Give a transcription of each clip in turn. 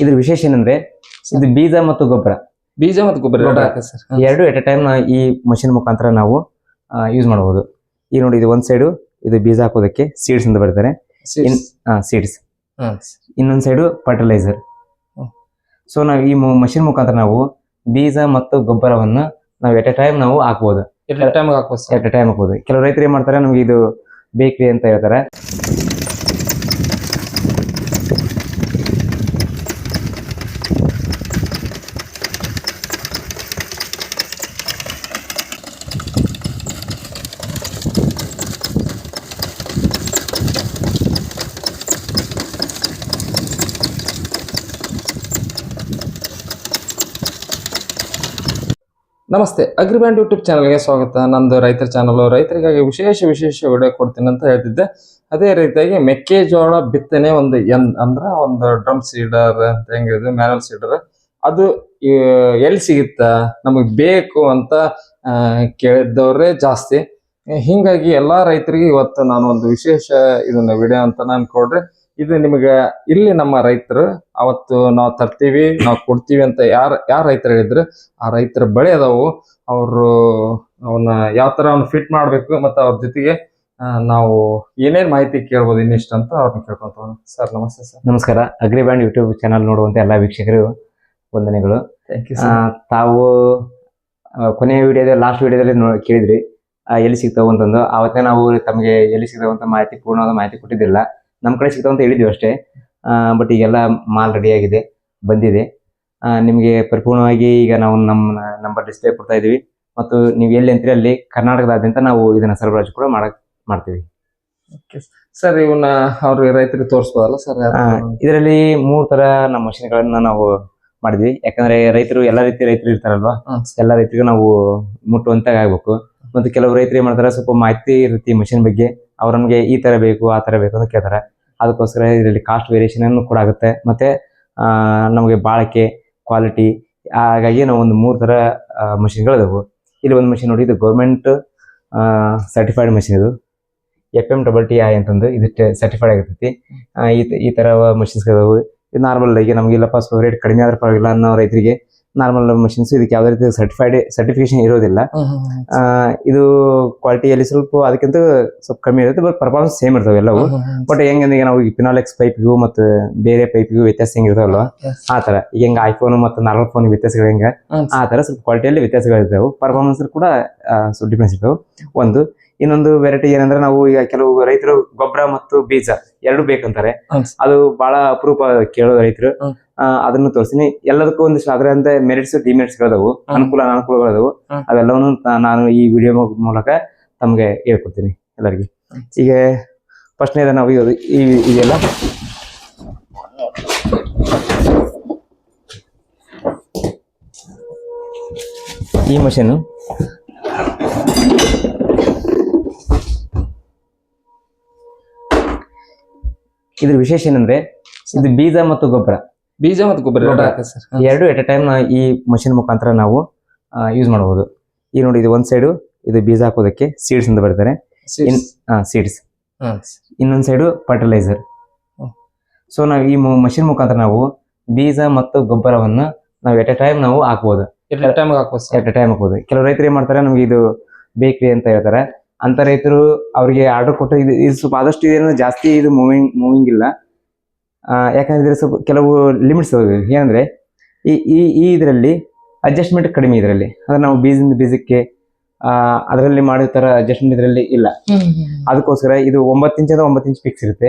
ಇದ್ರ ವಿಶೇಷ ಏನಂದ್ರೆ ಇದು ಬೀಜ ಮತ್ತು ಗೊಬ್ಬರ. ಬೀಜ ಮತ್ತು ಗೊಬ್ಬರ ಎರಡು ಸರ್ ಎರಡು ಎಟ್ ಎ ಟೈಮ್ ಈ ಮಷಿನ್ ಮುಖಾಂತರ ನಾವು ಯೂಸ್ ಮಾಡಬಹುದು. ಈ ನೋಡಿ ಇದು ಒಂದ್ ಸೈಡು ಇದು ಬೀಜ ಹಾಕೋದಕ್ಕೆ ಸೀಡ್ಸ್ ಅಂತ ಬರ್ತಾರೆ. ಸೀಡ್ಸ್. ಇನ್ನೊಂದ್ ಸೈಡು ಫರ್ಟಿಲೈಸರ್ ಸೊ ನಾವು ಈ ಮಷಿನ್ ಮುಖಾಂತರ ನಾವು ಬೀಜ ಮತ್ತು ಗೊಬ್ಬರವನ್ನು ನಾವು ಎಟ್ ಎ ಟೈಮ್ ನಾವು ಹಾಕ್ಬೋದು. ಎಟ್ ಎ ಟೈಮ್ ಹಾಕ್ಬೋದು. ಕೆಲವು ರೈತರು ಏನ್ ಮಾಡ್ತಾರೆ ನಮ್ಗೆ ಇದು ಬೇಕ್ರಿ ಅಂತ ಹೇಳ್ತಾರೆ. ನಮಸ್ತೆ ಅಗ್ರಿಬ್ಯಾಂಡ್ ಯೂಟ್ಯೂಬ್ ಚಾನಲ್ಗೆ ಸ್ವಾಗತ. ನಂದು ರೈತರ ಚಾನಲ್. ರೈತರಿಗಾಗಿ ವಿಶೇಷ ವಿಶೇಷ ವಿಡಿಯೋ ಕೊಡ್ತೀನಿ ಅಂತ ಹೇಳ್ತಿದ್ದೆ. ಅದೇ ರೀತಿಯಾಗಿ ಮೆಕ್ಕೆಜೋಳ ಬಿತ್ತನೆ ಒಂದು ಎನ್ ಅಂದ್ರೆ ಒಂದು ಡ್ರಮ್ ಸೀಡರ್ ಅಂತ ಹೆಂಗಿದ್ರು ಮ್ಯಾನಲ್ ಸೀಡರ್. ಅದು ಎಲ್ಲಿ ಸಿಗುತ್ತ? ನಮಗೆ ಬೇಕು ಅಂತ ಕೇಳಿದ್ದವ್ರೇ ಜಾಸ್ತಿ. ಹಿಂಗಾಗಿ ಎಲ್ಲಾ ರೈತರಿಗೆ ಇವತ್ತು ನಾನು ಒಂದು ವಿಶೇಷ ಇದನ್ನ ವಿಡಿಯೋ ಅಂತ ನಾನು ಕೊಡ್ರಿ. ಇದು ನಿಮಗೆ ಇಲ್ಲಿ ನಮ್ಮ ರೈತರು ಅವತ್ತು ನಾವು ತರ್ತೀವಿ ನಾವು ಕೊಡ್ತೀವಿ ಅಂತ ಯಾರು ಯಾರ ರೈತರು ಹೇಳಿದ್ರು ಆ ರೈತರ ಬಳಿ ಅದಾವು. ಅವರು ಅವನ್ನ ಯಾವ ತರ ಅವ್ನ ಫಿಟ್ ಮಾಡಬೇಕು ಮತ್ತೆ ಅವ್ರ ಜೊತೆಗೆ ನಾವು ಏನೇನ್ ಮಾಹಿತಿ ಕೇಳ್ಬೋದು ಇನ್ನಿಷ್ಟು ಅಂತ ಅವ್ರನ್ನ ಕೇಳ್ಕೊಂತ ಸರ್ ನಮಸ್ತೆ ಸರ್. ನಮಸ್ಕಾರ. ಅಗ್ರಿ ಬ್ಯಾಂಡ್ ಯೂಟ್ಯೂಬ್ ಚಾನಲ್ ನೋಡುವಂತ ಎಲ್ಲಾ ವೀಕ್ಷಕರು ವಂದನೆಗಳು. ತಾವು ಕೊನೆಯ ವಿಡಿಯೋದ ಲಾಸ್ಟ್ ವಿಡಿಯೋದಲ್ಲಿ ನೋ ಕೇಳಿದ್ರಿ ಎಲ್ಲಿ ಸಿಗ್ತಾವೆ ಅಂತಂದು. ಅವತ್ತೇ ನಾವು ತಮಗೆ ಎಲ್ಲಿ ಸಿಗ್ತಾವಂತ ಮಾಹಿತಿ ಪೂರ್ಣವಾದ ಮಾಹಿತಿ ಕೊಟ್ಟಿದ್ದಿಲ್ಲ. ನಮ್ಮ ಕಡೆ ಸಿಗ್ತಾವೆ ಅಂತ ಹೇಳಿದ್ವಿ ಅಷ್ಟೇ. ಬಟ್ ಈಗೆಲ್ಲ ಮಾಲ್ ರೆಡಿ ಆಗಿದೆ ಬಂದಿದೆ. ನಿಮಗೆ ಪರಿಪೂರ್ಣವಾಗಿ ಈಗ ನಾವು ನಮ್ಮ ನಂಬರ್ ಡಿಸ್ಪ್ಲೇ ಕೊಡ್ತಾ ಇದೀವಿ ಮತ್ತು ನೀವು ಎಲ್ಲಿ ಅಂತೀರಿ ಅಲ್ಲಿ? ಕರ್ನಾಟಕದಾದ್ಯಂತ ನಾವು ಇದನ್ನ ಸರಬರಾಜು ಕೂಡ ಮಾಡಕ್ ಮಾಡ್ತೀವಿ. ಸರ್ ಇವನ್ನ ಅವ್ರಿಗೆ ರೈತರಿಗೆ ತೋರಿಸ್ಬೋದಲ್ಲ ಸರ್ ಇದರಲ್ಲಿ ಮೂರು ತರ ನಮ್ಮ ಮಷಿನ್ಗಳನ್ನ ನಾವು ಮಾಡಿದ್ವಿ. ಯಾಕಂದ್ರೆ ರೈತರು ಎಲ್ಲಾ ರೀತಿ ರೈತರು ಇರ್ತಾರಲ್ವಾ? ಎಲ್ಲಾ ರೈತರಿಗೂ ನಾವು ಮುಟ್ಟುವಂತ ಆಗ್ಬೇಕು. ಮತ್ತು ಕೆಲವು ರೈತರು ಏನ್ ಮಾಡ್ತಾರೆ ಸ್ವಲ್ಪ ಮಾಹಿತಿ ಇರುತ್ತೆ ಮಷಿನ್ ಬಗ್ಗೆ ಅವ್ರು ನಮಗೆ ಈ ತರ ಬೇಕು, ಆ ತರ ಬೇಕು ಅಂತ ಕೇಳ್ತಾರೆ. ಅದಕ್ಕೋಸ್ಕರ ಇದರಲ್ಲಿ ಕಾಸ್ಟ್ ವೇರಿಯೇಷನ್ ಅನ್ನು ಕೂಡ ಆಗುತ್ತೆ. ಮತ್ತೆ ನಮಗೆ ಬಾಳಿಕೆ ಕ್ವಾಲಿಟಿ ಹಾಗಾಗಿ ನಾವು ಒಂದು ಮೂರು ತರ ಮಷಿನ್ಗಳು ಅದಾವು ಇಲ್ಲಿ ಒಂದು ಮಷಿನ್ ನೋಡಿ, ಇದು ಗೌರ್ಮೆಂಟ್ ಸರ್ಟಿಫೈಡ್ ಮಷಿನ್ ಇದು. F M double T I ಅಂತಂದು ಇದು ಸರ್ಟಿಫೈಡ್ ಆಗಿರ್ತೈತಿ. ಈ ಈ ತರ ಮಷಿನ್ಸ್ ಅದಾವು ಇದು ನಾರ್ಮಲ್ ಈಗ ನಮಗೆ ಇಲ್ಲಪ್ಪ ರೇಟ್ ಕಡಿಮೆ ಆದ್ರೆ ಪರವಾಗಿಲ್ಲ ಅನ್ನೋ ರೈತರಿಗೆ ನಾರ್ಮಲ್ ಮಷಿನ್ಸ್ ಇದಕ್ಕೆ ಯಾವುದೇ ರೀತಿ ಸರ್ಟಿಫೈಡ್ ಸರ್ಟಿಫಿಕೇಶನ್ ಇರೋದಿಲ್ಲ. ಆ, ಇದು ಕ್ವಾಲಿಟಿಯಲ್ಲಿ ಸ್ವಲ್ಪ ಅದಕ್ಕಿಂತ ಸ್ವಲ್ಪ ಕಮ್ಮಿ ಇರುತ್ತೆ ಬಟ್ ಪರ್ಫಾರ್ಮೆನ್ಸ್ ಸೇಮ್ ಇರ್ತವೆ ಎಲ್ಲವೂ. ಬಟ್ ಹೆಂಗಂದ್ರೆ ಈಗ ನಾವು ಪಿನಾಲೆಕ್ಸ್ ಪೈಪ್ಗೂ ಮತ್ತು ಬೇರೆ ಪೈಪ್ಗೂ ವ್ಯತ್ಯಾಸ ಹೆಂಗಿರ್ತಾವಲ್ವ ಆ ತರ ಈಗ ಹೆಂಗ ಐಫೋನ್ ಮತ್ತು ನಾರ್ಮಲ್ ಫೋನ್ ವ್ಯತ್ಯಾಸಗಳು ಹೆಂಗ? ಆ ತರ ಸ್ವಲ್ಪ ಕ್ವಾಲಿಟಿಯಲ್ಲಿ ವ್ಯತ್ಯಾಸಗಳಿರ್ತಾವೆ ಪರ್ಫಾರ್ಮೆನ್ಸ್ ಕೂಡ ಸ್ವಲ್ಪ ಡಿಫ್ರೆನ್ಸ್ ಇರ್ತಾವೆ. ಒಂದು ಇನ್ನೊಂದು ವೆರೈಟಿ ಏನಂದ್ರೆ ನಾವು ಈಗ ಕೆಲವು ರೈತರು ಗೊಬ್ಬರ ಮತ್ತು ಬೀಜ ಎರಡು ಬೇಕಂತಾರೆ. ಅದು ಬಹಳ ಅಪರೂಪ ಕೇಳೋ ರೈತರು. ಅದನ್ನು ತೋರಿಸ್ತೀನಿ. ಎಲ್ಲದಕ್ಕೂ ಒಂದಿಷ್ಟು ಅದರಂತ ಮೆರಿಟ್ಸ್ ಡಿಮೆರಿಟ್ಸ್ ಗಳದವು. ಹ್ಮ್. ಅನುಕೂಲ ಅನಾನುಕೂಲಗಳದವು. ಅವೆಲ್ಲವನ್ನು ನಾನು ಈ ವಿಡಿಯೋ ಮೂಲಕ ತಮಗೆ ಹೇಳ್ಕೊಡ್ತೀನಿ ಎಲ್ಲರಿಗೆ. ಈಗ ಈಗ ಫಸ್ಟ್ನೇದ ನಾವು ಇದು ಈ ಇದೆಲ್ಲ ಈ ಮಷೀನು ಇದ್ರ ವಿಶೇಷ ಏನಂದ್ರೆ ಇದು ಬೀಜ ಮತ್ತು ಗೊಬ್ಬರ. ಬೀಜ ಮತ್ತು ಗೊಬ್ಬರ ಎರಡು ಎಟ್ ಎ ಟೈಮ್ ಈ ಮಷಿನ್ ಮುಖಾಂತರ ನಾವು ಯೂಸ್ ಮಾಡಬಹುದು ಈ ನೋಡಿ ಇದು ಒಂದ್ ಸೈಡು ಇದು ಬೀಜ ಹಾಕೋದಕ್ಕೆ ಸೀಡ್ಸ್ ಅಂತ ಬರ್ತಾರೆ. ಸೀಡ್ಸ್. ಇನ್ನೊಂದ್ ಸೈಡು ಫರ್ಟಿಲೈಸರ್ ಸೊ ನಾವು ಈ ಮಷಿನ್ ಮುಖಾಂತರ ನಾವು ಬೀಜ ಮತ್ತು ಗೊಬ್ಬರವನ್ನು ನಾವು ಎಟ್ ಎ ಟೈಮ್ ನಾವು ಹಾಕ್ಬೋದು. ಎಟ್ ಎ ಟೈಮ್ ಹಾಕ್ಬೋದು. ಕೆಲವು ರೈತರು ಏನ್ ಮಾಡ್ತಾರೆ ನಮ್ಗೆ ಇದು ಬೇಕ್ರಿ ಅಂತ ಹೇಳ್ತಾರೆ. ಅಂತ ರೈತರು ಅವರಿಗೆ ಆರ್ಡರ್ ಕೊಟ್ಟು ಇದು ಇದು ಸ್ವಲ್ಪ ಆದಷ್ಟು ಇದೇನು ಜಾಸ್ತಿ ಇದು ಮೂವಿಂಗ್ ಮೂವಿಂಗ್ ಇಲ್ಲ. ಯಾಕಂದ್ರೆ ಸ್ವಲ್ಪ ಕೆಲವು ಲಿಮಿಟ್ಸ್ ಏನಂದ್ರೆ ಈ ಈ ಈ ಇದರಲ್ಲಿ ಅಡ್ಜಸ್ಟ್ಮೆಂಟ್ ಕಡಿಮೆ ಇದರಲ್ಲಿ. ಅಂದ್ರೆ ನಾವು ಬೀಜದಿಂದ ಬೀಜಕ್ಕೆ ಅದರಲ್ಲಿ ಮಾಡೋ ತರ ಅಡ್ಜಸ್ಟ್ಮೆಂಟ್ ಇದರಲ್ಲಿ ಇಲ್ಲ. ಅದಕ್ಕೋಸ್ಕರ ಇದು ಒಂಬತ್ತು ಇಂಚದ ಒಂಬತ್ತು ಇಂಚ್ ಫಿಕ್ಸ್ ಇರುತ್ತೆ.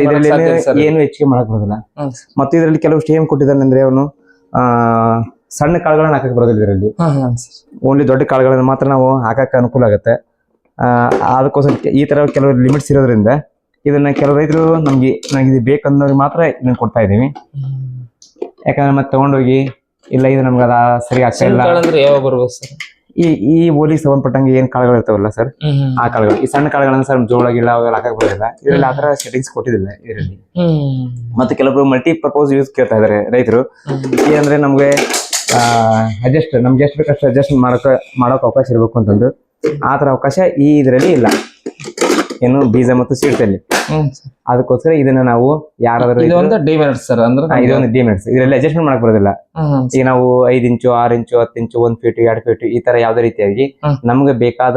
ಇದರಲ್ಲಿ ಏನು- ಹೆಚ್ಚಿಗೆ ಮಾಡಕ್ ಬರೋದಿಲ್ಲ. ಮತ್ತೆ ಇದರಲ್ಲಿ ಕೆಲವು ಸ್ಟೇಮ್ ಕೊಟ್ಟಿದ್ದಾನೆ ಅಂದ್ರೆ ಅವನು ಆ ಸಣ್ಣ ಕಾಳುಗಳನ್ನ ಹಾಕಕ್ ಬರೋದಿಲ್ಲ ಇದರಲ್ಲಿ. ಓನ್ಲಿ ದೊಡ್ಡ ಕಾಳುಗಳನ್ನ ಮಾತ್ರ ನಾವು ಹಾಕಕ್ಕೆ ಅನುಕೂಲ ಆಗುತ್ತೆ. ಆ, ಅದಕ್ಕೋಸ್ಕರ ಈ ತರ ಕೆಲವು ಲಿಮಿಟ್ಸ್ ಇರೋದ್ರಿಂದ ಇದನ್ನ ಕೆಲವು ರೈತರು ನಮ್ಗೆ ನನಗೆ ಇದು ಬೇಕಂದವ್ರಿಗೆ ಮಾತ್ರ ಇದನ್ನ ಕೊಡ್ತಾ ಇದೀವಿ ಯಾಕಂದ್ರೆ ಮತ್ತೆ ತಗೊಂಡೋಗಿ ಇಲ್ಲ ಇದು ನಮ್ಗೆ ಅದ ಸರಿ ಆಗ್ತಾ ಇಲ್ಲ. ಬರ್ಬೋದು ಸರ್? ಈ ಈ ಓಲಿಗೆ ಸಂಬಂಧಪಟ್ಟಂಗೆ ಏನ್ ಕಾಳುಗಳು ಇರ್ತಾವಲ್ಲ ಸರ್? ಆ ಕಾಳುಗಳು. ಈ ಸಣ್ಣ ಕಾಳುಗಳನ್ನ ಸರ್ ಜೋಳ ಗಿಳ ಅವೆಲ್ಲ ಹಾಕಕ್ ಬರೋದಿಲ್ಲ. ಇದರಲ್ಲಿ ಆ ತರ ಸೆಟ್ಟಿಂಗ್ಸ್ ಕೊಟ್ಟಿದಿಲ್ಲ ಇದರಲ್ಲಿ. ಮತ್ತೆ ಕೆಲವೊಬ್ರು ಮಲ್ಟಿ ಪರ್ಪೋಸ್ ಯೂಸ್ ಕೇಳ್ತಾ ಇದಾರೆ ರೈತರು. ಏನಂದ್ರೆ ನಮ್ಗೆ ಅಡ್ಜಸ್ಟ್ ನಮ್ಗೆ ಎಷ್ಟು ಬೇಕಷ್ಟು ಅಡ್ಜಸ್ಟ್ ಮಾಡೋಕೆ ಮಾಡೋಕೆ ಅವಕಾಶ ಇರಬೇಕು ಅಂತಂದು ಆ ಥರ ಅವಕಾಶ ಈ ಇದರಲ್ಲಿ ಇಲ್ಲ. ಏನು ಬೀಜ ಮತ್ತು ಸೀಡ್ಸಲ್ಲಿ. ಅದಕ್ಕೋಸ್ಕರ ಇದನ್ನ ನಾವು ಯಾರಾದ್ರೂ ಡಿಮೆರಿಟ್ ಸರ್ ಅಂದ್ರೆ ಇದೊಂದು ಇದು ಇದರಲ್ಲಿ ಅಡ್ಜಸ್ಟ್ಮೆಂಟ್ ಮಾಡಕ್ ಬರೋದಿಲ್ಲ. ಈಗ ನಾವು ಐದ್ ಇಂಚು ಆರ್ ಇಂಚು ಹತ್ತು ಇಂಚು ಒಂದ್ ಫೀಟ್ ಎರಡು ಫೀಟ್ ಈ ತರ ಯಾವ್ದೇ ರೀತಿಯಾಗಿ. ನಮ್ಗೆ ಬೇಕಾದ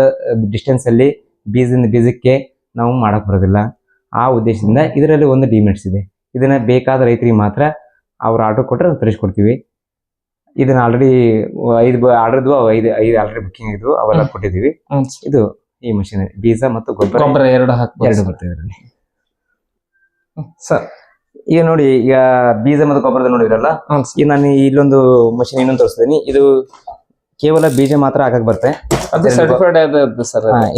ಡಿಸ್ಟೆನ್ಸ್ ಅಲ್ಲಿ ಬೀಜದಿಂದ ಬೀಜಕ್ಕೆ ನಾವು ಮಾಡಕ್ ಬರೋದಿಲ್ಲ. ಆ ಉದ್ದೇಶದಿಂದ ಇದರಲ್ಲಿ ಒಂದು ಡಿಮೆಂಟ್ಸ್ ಇದೆ. ಇದನ್ನ ಬೇಕಾದ ರೈತರಿಗೆ ಮಾತ್ರ ಅವ್ರ ಆರ್ಡರ್ ಕೊಟ್ಟರೆ ತರಿಸ್ಕೊಡ್ತೀವಿ. ಇದನ್ನ ಆಲ್ರೆಡಿ ಐದು ಆರ್ಡರ್ದು ಐದು ಐದು ಆಲ್ರೆಡಿ ಬುಕ್ಕಿಂಗ್ ಇದ್ವು ಅವೆಲ್ಲ ಕೊಟ್ಟಿದೀವಿ ಕೊಟ್ಟಿದ್ದೀವಿ. ಇದು ಈ ಮಷೀನ್ ಬೀಜ ಮತ್ತು ಗೊಬ್ಬರ ಗೊಬ್ಬರ ಎರಡು ಹಾಕಿ ಎರಡು. ಬರ್ತದೆ ಇದರಲ್ಲಿ. ಸರ್. ಈಗ ನೋಡಿ ಈಗ ಬೀಜ ಮತ್ತು ಗೊಬ್ಬರದ ನೋಡಿದ್ರಲ್ಲ? ಈಗ ನಾನು ಇಲ್ಲೊಂದು ಮಷೀನ್ ಇನ್ನೊಂದು ತೋರಿಸ್ತೀನಿ. ಇದು ಕೇವಲ ಬೀಜ ಮಾತ್ರ ಹಾಕಕ್ ಬರ್ತೆ ಅದು ಸರ್ಟಿಫೈಡ್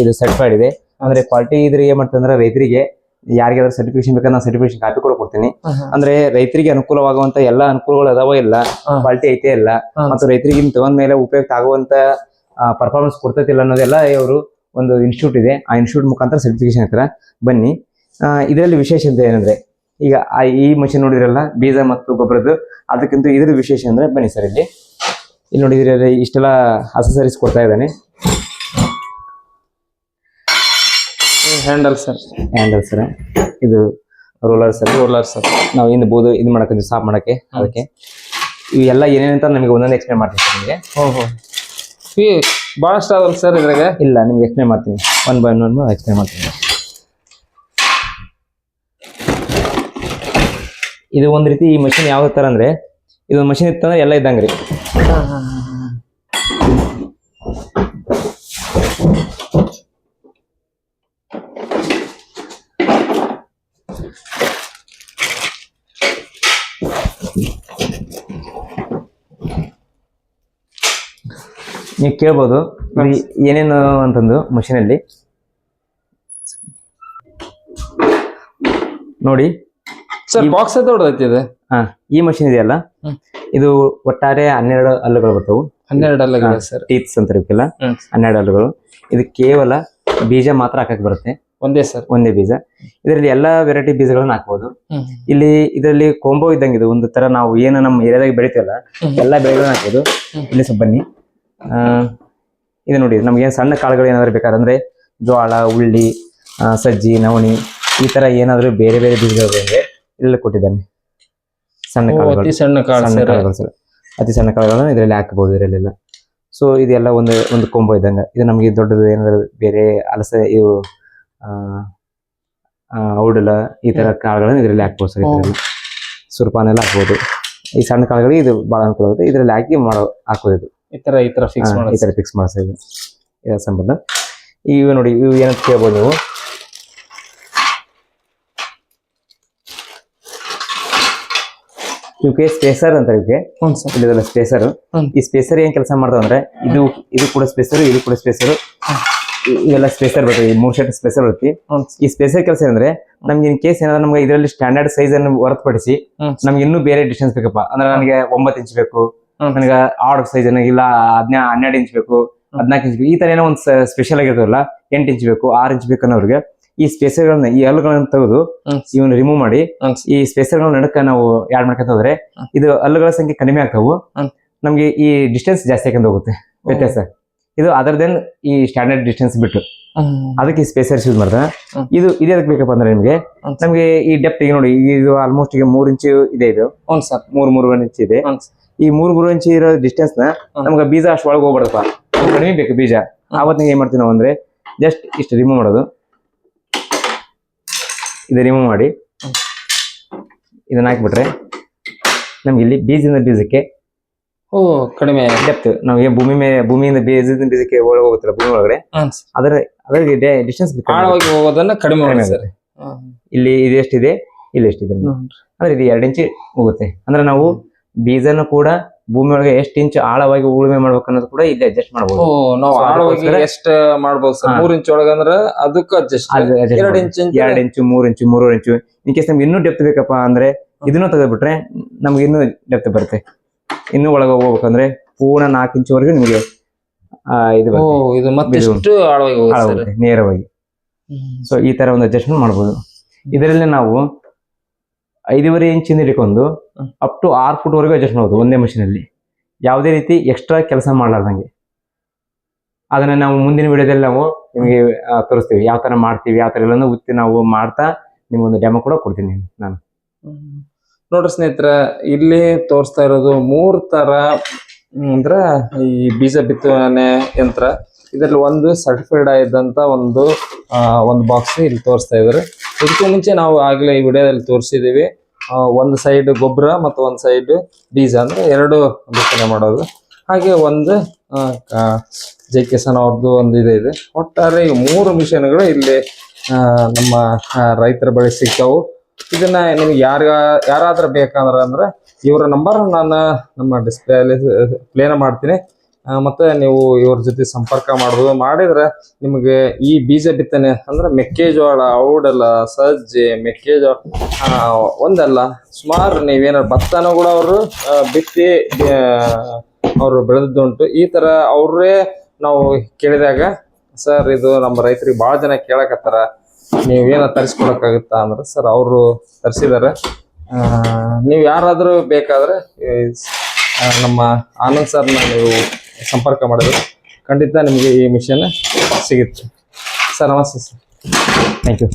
ಇದು ಸರ್ಟಿಫೈಡ್ ಇದೆ. ಅಂದ್ರೆ ಕ್ವಾಲಿಟಿ ಇದ್ರೆ ಏನ್ ಮಾಡ್ತಂದ್ರೆ ರೈತರಿಗೆ ಯಾರಿಗಾದ್ರೂ ಸರ್ಟಿಫಿಕೇಶನ್ ಬೇಕಾದ್ರೆ ನಾನು ಸರ್ಟಿಫಿಕೇಶನ್ ಕಾಪಿ ಕೂಡ ಕೊಡ್ತೀನಿ. ಅಂದ್ರೆ ರೈತರಿಗೆ ಅನುಕೂಲವಾಗುವಂತ ಎಲ್ಲಾ ಅನುಕೂಲಗಳು ಅದಾವ ಇಲ್ಲ. ಕ್ವಾಲಿಟಿ ಐತೆ ಇಲ್ಲ. ಮತ್ತು ರೈತರಿಗೆ ಇನ್ ತಗೊಂಡ್ ಮೇಲೆ ಉಪಯುಕ್ತ ಆಗುವಂತ ಪರ್ಫಾರ್ಮೆನ್ಸ್ ಕೊಡ್ತೈತಿಲ್ಲ ಅನ್ನೋದೆಲ್ಲ ಇವರು ಒಂದು ಇನ್ಸ್ಟಿಟ್ಯೂಟ್ ಇದೆ. ಆ ಇನ್ಸ್ಟಿಟ್ಯೂಟ್ ಮುಖಾಂತರ ಸರ್ಟಿಫಿಕೇಶನ್ ಹತ್ರ ಬನ್ನಿ. ಆ, ಇದರಲ್ಲಿ ವಿಶೇಷ ಅಂತ ಏನಂದ್ರೆ ಈಗ ಈ ಮಷಿನ್ ನೋಡಿದ್ರಲ್ಲ ಬೀಜ ಮತ್ತು ಗೊಬ್ಬರದ್ದು ಅದಕ್ಕಿಂತ ಇದ್ರ ವಿಶೇಷ ಅಂದ್ರೆ ಬನ್ನಿ ಸರ್ ಇಲ್ಲಿ. ಇಲ್ಲಿ ನೋಡಿದ್ರೆ ಇಷ್ಟೆಲ್ಲ ಅಸಸರೀಸ್ ಕೊಡ್ತಾ ಇದ್ದಾನೆ. ಹ್ಯಾಂಡಲ್ ಸರ್ ಹ್ಯಾಂಡಲ್ ಸರ್ ಇದು ರೋಲರ್ ಸರ್ ರೋಲರ್ ಸರ್ ನಾವು ಇನ್ನು ಬೋದು ಇದು ಮಾಡಕ್ಕೆ ಸಾಫ್ ಮಾಡಕ್ಕೆ ಅದಕ್ಕೆ. ಇವೆಲ್ಲ ಏನೇನಂತ ನಮಗೆ ಒಂದೊಂದು ಎಕ್ಸ್ಪ್ಲೇನ್ ಮಾಡ್ತೀನಿ ಸರ್ ನಿಮಗೆ. ಓಹೋ ಈ ಭಾಳಷ್ಟು ಅದಲ್ಲ ಸರ್ ಇದ್ರಾಗ? ಇಲ್ಲ ನಿಮ್ಗೆ ಎಕ್ಸ್ಪ್ಲೇನ್ ಮಾಡ್ತೀನಿ. ಒನ್ ಬೈ ಒನ್ ಎಕ್ಸ್ಪ್ಲೇನ್ ಮಾಡ್ತೀನಿ. ಇದು ಒಂದು ರೀತಿ ಈ ಮಷಿನ್ ಯಾವ ತರ ಅಂದ್ರೆ ಇದು ಮಷಿನ್ ಇತ್ತಂದ್ರೆ ಎಲ್ಲ ಇದ್ದಂಗ್ರಿ ನೀವು ಕೇಳ್ಬೋದು. ಏನೇನು ಅಂತಂದು ಮಷೀನಲ್ಲಿ ನೋಡಿ. ಸರ್ ಬಾಕ್ಸ್ ದೊಡ್ಡದೈತಿ ಇದು? ಹಾ ಈ ಮಷಿನ್ ಇದೆಯಲ್ಲ? ಇದು ಒಟ್ಟಾರೆ ಹನ್ನೆರಡು ಹಲ್ಲುಗಳು ಬರ್ತವು. ಹನ್ನೆರಡು ಹಲ್ಲುಗಳು ಸರ್ ಟೀತ್ಸ್ ಅಂತ ಇರ್ಬೇಕಿಲ್ಲ ಹ್ಮ್. ಹನ್ನೆರಡು ಹಲ್ಲುಗಳು. ಇದು ಕೇವಲ ಬೀಜ ಮಾತ್ರ ಹಾಕಕ್ ಬರುತ್ತೆ. ಒಂದೇ ಸರ್ ಒಂದೇ ಬೀಜ. ಇದರಲ್ಲಿ ಎಲ್ಲಾ ವೆರೈಟಿ ಬೀಜಗಳನ್ನ ಹಾಕ್ಬೋದು. ಇಲ್ಲಿ ಇದರಲ್ಲಿ ಕೊಂಬೋ ಇದ್ದಂಗೆ ಇದು. ಒಂದು ತರ ನಾವು ಏನು ನಮ್ಮ ಏರಿಯಾದಾಗ ಬೆಳಿತೀವಲ್ಲ ಎಲ್ಲಾ ಬೆಳೆಗಳನ್ನ ಹಾಕೋದು ಇಲ್ಲಿ ಸ್ವಲ್ಪ ಬನ್ನಿ. ಇದು ನೋಡಿ ನಮ್ಗೆ ಸಣ್ಣ ಕಾಳುಗಳು ಏನಾದ್ರು ಬೇಕಾದಂದ್ರೆ ಜೋಳ ಉಳ್ಳಿ ಸಜ್ಜಿ ನವಣಿ ಈ ತರ ಏನಾದ್ರು ಬೇರೆ ಬೇರೆ ಬೀಜಗಳು ಇಲ್ಲ ಇಲ್ಲಿ ಕೊಟ್ಟಿದ್ದಾನೆ. ಸಣ್ಣ ಕಾಳುಗಳು ಅತಿ ಸಣ್ಣ ಕಾಳುಗಳು ಸರ್. ಅತಿ ಸಣ್ಣ ಕಾಳುಗಳನ್ನ ಇದರಲ್ಲಿ ಹಾಕಬಹುದು ಇದರಲ್ಲೆಲ್ಲ. ಸೊ ಇದೆಲ್ಲ ಒಂದು ಒಂದು ಕೊಂಬೋ ಇದ್ದಂಗ. ಇದು ನಮಗೆ ದೊಡ್ಡದು ಏನಾದ್ರು ಬೇರೆ ಅಲಸೆ ಇವು ಔಡಲ ಈ ತರ ಕಾಳುಗಳನ್ನ ಇದರಲ್ಲಿ ಹಾಕ್ಬೋದು ಸರ್ ಇದರಲ್ಲಿ ಸುರ್ಪಾನೆಲ್ಲ ಹಾಕ್ಬೋದು. ಈ ಸಣ್ಣ ಕಾಳುಗಳಿಗೆ ಇದು ಬಹಳ ಅನುಕೂಲ ಆಗುತ್ತೆ. ಇದರಲ್ಲಿ ಹಾಕಿ ಮಾಡೋ ಹಾಕೋದು ಈ ತರ ಈ ತರ ಫಿಕ್ಸ್ ಹಾ, ಈ ತರ ಫಿಕ್ಸ್ ಮಾಡಿಸ ಇದು. ಇದರ ಸಂಬಂಧ. ಇವು ನೋಡಿ ಇವು ಏನಂತ ಕೇಳ್ಬೋದು ನೀವು? ಇವಕ್ಕೆ ಸ್ಪೇಸರ್ ಅಂತ ಇವಕ್ಕೆ ಇಲ್ಲದಲ್ಲ ಸರ್ ಇಲ್ಲಿದೆಲ್ಲ ಸ್ಪೇಸರ್ ಈ ಸ್ಪೇಸರ್ ಏನ್ ಕೆಲಸ ಮಾಡ್ತಾವ ಅಂದ್ರೆ ಇದು ಇದು ಕೂಡ ಸ್ಪೇಸರ್ ಇದು ಕೂಡ ಸ್ಪೇಸರ್ ಇವೆಲ್ಲ ಸ್ಪೇಸರ್ ಬರ್ತದೆ ಈ ಮೂರ್ ಶರ್ಟ್ ಸ್ಪೇಸರ್ ಬರುತ್ತೆ. ಈ ಸ್ಪೇಸರ್ ಕೆಲಸ ಅಂದ್ರೆ ನಮ್ಗೆ ಇನ್ ಕೇಸ್ ಏನಾದ್ರು ನಮ್ಗೆ ಇದರಲ್ಲಿ ಸ್ಟ್ಯಾಂಡರ್ಡ್ ಸೈಜ್ ಅನ್ನು ಹೊರತುಪಡಿಸಿ. ನಮ್ಗೆ ಇನ್ನೂ ಬೇರೆ ಡಿಸ್ಟೆನ್ಸ್ ಬೇಕಪ್ಪ. ಅಂದ್ರೆ ನನಗೆ ಒಂಬತ್ತು ಇಂಚ್ ಬೇಕು. ನನಗೆ ಆರ್ಡ್ ಸೈಜ್ ಇಲ್ಲ ಹದಿನ ಹನ್ನೆರಡು ಇಂಚ್ ಬೇಕು ಹದಿನಾಲ್ಕು ಇಂಚ್ ಬೇಕು. ಈ ತರ ಏನೋ ಒಂದು ಸ್ಪೆಷಲ್ ಆಗಿರ್ತಾರಲ್ಲ ಎಂಟು ಇಂಚ್ ಬೇಕು ಆರ್ ಇಂಚ್ ಬೇಕು ಅನ್ನೋರಿಗೆ ಈ ಸ್ಪೇಸರ್ಗಳನ್ನ ಈ ಹಲ್ಲುಗಳನ್ನ ತೆಗೆದು ಇವನ್ ಇವನ್ನ ರಿಮೂವ್ ಮಾಡಿ ಈ ಸ್ಪೇಸರ್ಗಳ ನಡಕ ನಾವು ಯಾಡ್ ಮಾಡ್ಕೊಂತ ಹೋದ್ರೆ ಇದು ಹಲ್ಲುಗಳ ಸಂಖ್ಯೆ ಕಡಿಮೆ ಆಗ್ತಾವು. ನಮ್ಗೆ ಈ ಡಿಸ್ಟೆನ್ಸ್ ಜಾಸ್ತಿ ಆಕಂತ ಹೋಗುತ್ತೆ ವ್ಯತ್ಯಾಸ. ಇದು ಅದರ್ ದೆನ್ ಈ ಸ್ಟ್ಯಾಂಡರ್ಡ್ ಡಿಸ್ಟೆನ್ಸ್ ಬಿಟ್ಟು. ಅದಕ್ಕೆ ಈ ಸ್ಪೇಸರ್ಸ್ ಯೂಸ್ ಮಾಡ್ದೆ. ಇದು ಇದೇ ಅದಕ್ಕೆ ಬೇಕಪ್ಪ ಅಂದ್ರೆ ನಿಮಗೆ. ನಮಗೆ ಈ ಡೆಪ್ತ್ ಈಗ ನೋಡಿ ಇದು ಆಲ್ಮೋಸ್ಟ್ ಈಗ ಮೂರ್ ಇಂಚು ಇದೆ ಇದು. ಸರ್. ಮೂರ್ ಮೂರು ಇಂಚ್ ಇದೆ. ಈ ಮೂರ್ ಮೂರು ಇಂಚ್ ಇರೋ ಡಿಸ್ಟೆನ್ಸ್ನ. ನಮ್ಗೆ ಬೀಜ ಅಷ್ಟು ಒಳಗೆ ಹೋಗ್ಬಾರ್ದಪ್ಪ ಕಡಿಮೆ ಬೇಕು ಬೀಜ. ಆವತ್ತು ಏನ್ ಮಾಡ್ತೀವಿ ನಾವು ಅಂದ್ರೆ ಜಸ್ಟ್ ಇಷ್ಟು ರಿಮೂವ್ ಮಾಡೋದು. ಇದು ರಿಮೂವ್ ಮಾಡಿ. ಇದನ್ನ ಹಾಕ್ಬಿಟ್ರೆ ನಮ್ಗೆ ಇಲ್ಲಿ ಬೀಜದಿಂದ ಬೀಜಕ್ಕೆ ಓ ಕಡಿಮೆ ಡೆಪ್ತ್ ನಾವು ಏನ್ ಭೂಮಿ ಮೇಲೆ ಭೂಮಿಯಿಂದ ಬೀಜದಿಂದ ಬೀಜಕ್ಕೆ ಒಳಗೆ ಹೋಗುತ್ತಲ್ಲ ಭೂಮಿ ಒಳಗಡೆ? ಅದರ ಅದರ ಅದರಿಗೆ ಡಿಸ್ಟೆನ್ಸ್ ಆಳವಾಗಿ ಹೋಗೋದನ್ನ ಕಡಿಮೆ ಮಾಡಿದ್ದಾರೆ ಇಲ್ಲಿ ಇದು ಎಷ್ಟಿದೆ? ಇಲ್ಲಿ ಎಷ್ಟಿದೆ? ಅಂದ್ರೆ ಇದು ಎರಡು ಇಂಚ್ ಹೋಗುತ್ತೆ. ಅಂದ್ರೆ ನಾವು ಬೀಜನ ಕೂಡ ಭೂಮಿ ಒಳಗೆ ಎಷ್ಟು ಇಂಚ್ ಆಳವಾಗಿ ಉಳುಮೆ ಮಾಡ್ಬೇಕು ಅನ್ನೋದು ಕೂಡ ಇಲ್ಲಿ ಅಡ್ಜಸ್ಟ್ ಮಾಡಬಹುದು ನಾವು ಆಳವಾಗಿ ಎಷ್ಟ ಮಾಡ್ಬೋದು ಸರ್. ಮೂರ್ ಇಂಚ್ ಒಳಗಂದ್ರ ಅದಕ್ಕ ಅಡ್ಜಸ್ಟ್ ಎರಡ್ ಇಂಚ್ ಎರಡು ಇಂಚು ಮೂರ್ ಇಂಚು ಮೂರು ಇಂಚು. ಇನ್ ಕೇಸ್ ನಮ್ಗೆ ಇನ್ನೂ ಡೆಪ್ತ್ ಬೇಕಪ್ಪ ಅಂದ್ರೆ ಇದನ್ನು ತೆಗೆದ್ಬಿಟ್ರೆ ನಮ್ಗೆ ಇನ್ನೂ ಡೆಪ್ತ್ ಬರುತ್ತೆ. ಇನ್ನೂ ಒಳಗೆ ಹೋಗ್ಬೇಕಂದ್ರೆ ಪೂರ್ಣ ನಾಲ್ಕು ಇಂಚುವರೆಗೂ ನಿಮಗೆ ಇದು ಆಳವಾಗಿ ನೇರವಾಗಿ. ಸೊ ಈ ತರ ಒಂದು ಅಡ್ಜಸ್ಟ್ಮೆಂಟ್ ಮಾಡಬಹುದು ಇದರಲ್ಲಿ ನಾವು ಐದೂವರೆ ಇಂಚಿಂದ ಹಿಡ್ಕೊಂಡು ಅಪ್ ಟು ಆರು ಫುಟ್ ವರೆಗೂ ಅಡ್ಜಸ್ಟ್ ಮಾಡ್ಬೋದು ಒಂದೇ ಅಲ್ಲಿ. ಯಾವುದೇ ರೀತಿ ಎಕ್ಸ್ಟ್ರಾ ಕೆಲಸ ಮಾಡಲಾರ್ದಂಗೆ. ಅದನ್ನ ನಾವು ಮುಂದಿನ ವಿಡಿಯೋದಲ್ಲಿ ನಾವು ನಿಮಗೆ ತೋರಿಸ್ತೀವಿ. ಯಾವ ತರ ಮಾಡ್ತೀವಿ ಯಾವ ತರ ಎಲ್ಲಾನು ಉತ್ತಿ ನಾವು ಮಾಡ್ತಾ ನಿಮ್ಗೊಂದು ಡೆಮೋ ಕೂಡ ಕೊಡ್ತೀನಿ ನಾನು. ನೋಡ್ರಿ ಸ್ನೇಹಿತರ ಇಲ್ಲಿ ತೋರಿಸ್ತಾ ಇರೋದು ಮೂರು ತರ ಅಂದ್ರೆ ಅಂದ್ರ ಈ ಬೀಜ ಬಿತ್ತನೆ ಯಂತ್ರ. ಇದರಲ್ಲಿ ಒಂದು ಸರ್ಟಿಫೈಡ್ ಆಯ್ದಂತ ಒಂದು ಒಂದು ಬಾಕ್ಸ್ ಇಲ್ಲಿ ತೋರಿಸ್ತಾ ಇದ್ದಾರೆ. ಇದಕ್ಕೂ ಮುಂಚೆ ನಾವು ಆಗ್ಲೇ ಈ ವಿಡಿಯೋದಲ್ಲಿ ತೋರಿಸಿದೀವಿ ಒಂದು ಸೈಡ್ ಗೊಬ್ಬರ ಮತ್ತು ಒಂದು ಸೈಡ್ ಬೀಜ ಅಂದರೆ ಎರಡು ಬಿತ್ತನೆ ಮಾಡೋದು. ಹಾಗೆ ಒಂದು ಜೆ ಕೆ ಕಿಸಾನ್ ಅವ್ರದ್ದು ಒಂದು ಇದೆ ಇದೆ. ಒಟ್ಟಾರೆ ಈ ಮೂರು ಮಿಷನ್ಗಳು ಇಲ್ಲಿ ನಮ್ಮ ರೈತರ ಬಳಿ ಸಿಗ್ತಾವು. ಇದನ್ನ ನಿಮ್ಗೆ ಯಾರ ಯಾರಾದರೂ ಬೇಕಂದ್ರೆ ಅಂದ್ರೆ ಇವರ ನಂಬರ್ ನಾನು ನಮ್ಮ ಡಿಸ್ಪ್ಲೇ ಅಲ್ಲಿ ಪ್ಲೇನ ಮಾಡ್ತೀನಿ. ಮತ್ತೆ ನೀವು ಇವ್ರ ಜೊತೆ ಸಂಪರ್ಕ ಮಾಡೋದು, ಮಾಡಿದ್ರೆ ನಿಮಗೆ ಈ ಬೀಜ ಬಿತ್ತನೆ ಅಂದ್ರೆ ಮೆಕ್ಕೆಜೋಳ ಔಡಲ ಸಜ್ಜೆ, ಮೆಕ್ಕೆಜೋಳ ಒಂದಲ್ಲ, ಸುಮಾರು ನೀವೇನಾರು ಭತ್ತನೂ ಕೂಡ ಅವರು ಬಿತ್ತಿ ಅವರು ಬೆಳೆದುಂಟು ಈ ತರ ಅವ್ರೇ ನಾವು ಕೇಳಿದಾಗ, ಸರ್, ಇದು ನಮ್ಮ ರೈತರಿಗೆ ಭಾಳ ಜನ ಕೇಳಕತ್ತಾರ. ನೀವೇನ ತರಿಸ್ಕೊಡಕ್ಕಾಗುತ್ತಾ ಅಂದ್ರೆ, ಸರ್, ಅವರು ತರಿಸಿದ್ದಾರೆ ನೀವು ಯಾರಾದರೂ ಬೇಕಾದ್ರೆ ನಮ್ಮ ಆನಂದ್ ಸರ್ನ ನೀವು ಸಂಪರ್ಕ ಮಾಡಿದ್ರೆ ಖಂಡಿತ ನಿಮಗೆ ಈ ಮಿಷನ್ ಸಿಗುತ್ತೆ. ಸರ್ ನಮಸ್ತೆ ಸರ್. Thank you